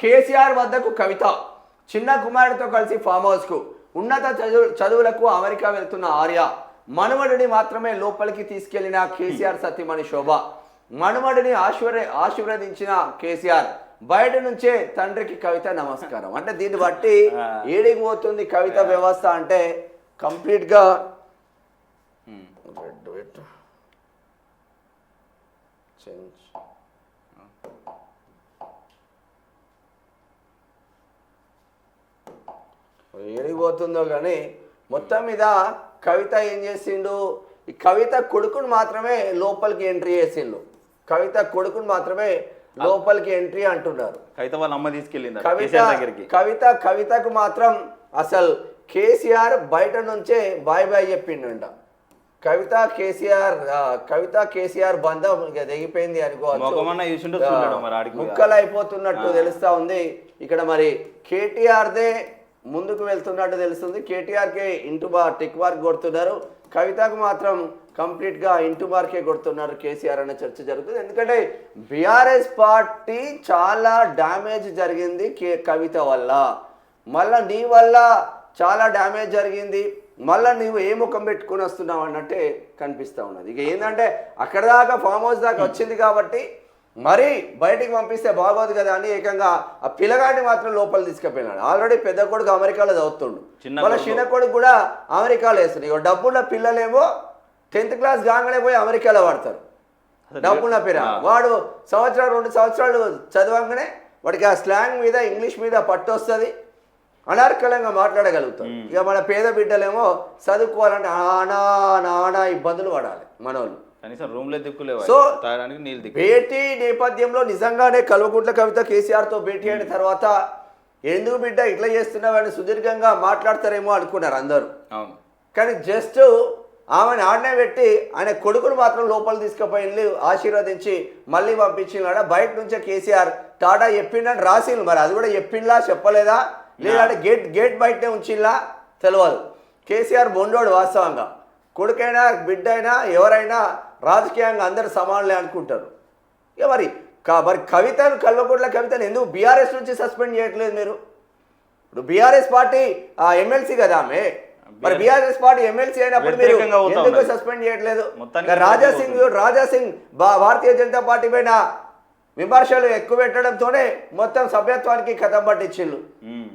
కేసీఆర్ వద్దకు కవిత. చిన్న కుమారుడితో కలిసి ఫామ్ హౌస్కు ఉన్నత చదువు చదువులకు అమెరికా వెళ్తున్న ఆర్య. మనుమడిని మాత్రమే లోపలికి తీసుకెళ్ళిన కేసీఆర్ సత్యమణి శోభ. మనుమడిని ఆశీర్వ ఆశీర్వదించిన కేసీఆర్. బయట నుంచే తండ్రికి కవిత నమస్కారం. అంటే దీన్ని బట్టి. ఏడికి పోతుంది కవిత వ్యవస్థ అంటే కంప్లీట్గా ఏడిపోతుందో కానీ మొత్తం మీద కవిత ఏం చేసిండు? ఈ కవిత కొడుకుని మాత్రమే లోపలికి ఎంట్రీ చేసిండు. కవిత కొడుకుని మాత్రమే లోపలికి ఎంట్రీ అంటున్నారు. కవిత వాళ్ళ అమ్మ తీసుకెళ్ళింది కవిత కవిత కవితకు మాత్రం అసలు కేసీఆర్ బయట నుంచే బాయ్ బాయ్ చెప్పిండంట. కవిత కేసీఆర్ కవిత కేసీఆర్ బంధం ఇక తెగిపోయింది అనుకోవచ్చు. ముక్కలు అయిపోతున్నట్టు తెలుస్తా ఉంది. ఇక్కడ మరి కేటీఆర్దే ముందుకు వెళ్తున్నట్టు తెలుస్తుంది. కేటీఆర్కే ఇంటూ బార్ టిక్ మార్క్ కొడుతున్నారు. కవితకు మాత్రం కంప్లీట్గా ఇంటూ మార్కే కొడుతున్నారు కేసీఆర్ అనే చర్చ జరుగుతుంది. ఎందుకంటే బీఆర్ఎస్ పార్టీ చాలా డ్యామేజ్ జరిగింది కే కవిత వల్ల. మళ్ళా నీ వల్ల చాలా డ్యామేజ్ జరిగింది. మళ్ళీ నువ్వు ఏ ముఖం పెట్టుకుని వస్తున్నావు అన్నట్టే కనిపిస్తూ ఉన్నది. ఇక ఏంటంటే అక్కడ దాకా ఫామ్ హౌస్ దాకా వచ్చింది కాబట్టి మరి బయటికి పంపిస్తే బాగోదు కదా అని ఏకంగా ఆ పిల్లగాడిని మాత్రం లోపల తీసుకుపోయినాడు ఆల్రెడీ పెద్ద కొడుకు అమెరికాలో చదువుతుండు. చిన్న వాళ్ళ కొడుకు. చిన్న కొడుకు కూడా అమెరికాలో వేస్తుంది ఇక డబ్బున్న పిల్లలేమో టెన్త్ క్లాస్ కాగానే పోయి అమెరికాలో వాడతారు డబ్బున్న పేర ఆ. వాడు సంవత్సరాలు రెండు సంవత్సరాలు చదవంగానే వాడికి ఆ స్లాంగ్ మీద ఇంగ్లీష్ మీద పట్టు వస్తుంది. అనార్కలంగా మాట్లాడగలుగుతాం. ఇక మన పేద బిడ్డలేమో చదువుకోవాలంటే ఆనా నానా ఇబ్బందులు పడాలి మనోళ్ళు. కనీసం దిక్కులేవు సో, తాగడానికి నీళ్ళు దిక్కు భేటీ నేపథ్యంలో నిజంగానే కల్వకుంట్ల కవిత కేసీఆర్తో భేటీ అయిన తర్వాత ఎందుకు బిడ్డ ఇట్లా చేస్తున్నావని సుదీర్ఘంగా మాట్లాడతారేమో అనుకున్నారు అందరూ. అవును. కానీ జస్ట్ ఆమెను ఆడనే పెట్టి ఆయన కొడుకును మాత్రం లోపల తీసుకుపోయి ఆశీర్వదించి మళ్ళీ పంపించినాడ? బయట నుంచే కేసీఆర్ టాటా చెప్పిండని రాసిండు. మరి అది కూడా చెప్పిండ్లా చెప్పలేదా? లేదంటే గేట్ గేట్ బయటనే ఉంచిల్లా? తెలియదు కేసీఆర్ బొండోడు వాస్తవంగా. కొడుకైనా బిడ్డ అయినా ఎవరైనా రాజకీయంగా అందరు సమానులే అనుకుంటారు. ఇక మరి మరి కవితను కల్వకుంట్ల కవితను ఎందుకు బీఆర్ఎస్ నుంచి సస్పెండ్ చేయట్లేదు మీరు? ఇప్పుడు బీఆర్ఎస్ పార్టీ ఎమ్మెల్సీ కదా ఆమె. మరి బీఆర్ఎస్ పార్టీ ఎమ్మెల్సీ అయినప్పుడు మీరు ఎందుకు. సస్పెండ్ చేయట్లేదు? రాజా సింగ్ రాజా సింగ్ భారతీయ జనతా పార్టీ పైన విమర్శలు ఎక్కువ పెట్టడంతోనే మొత్తం సభ్యత్వానికి కథం పట్టించిండు ఉమ్.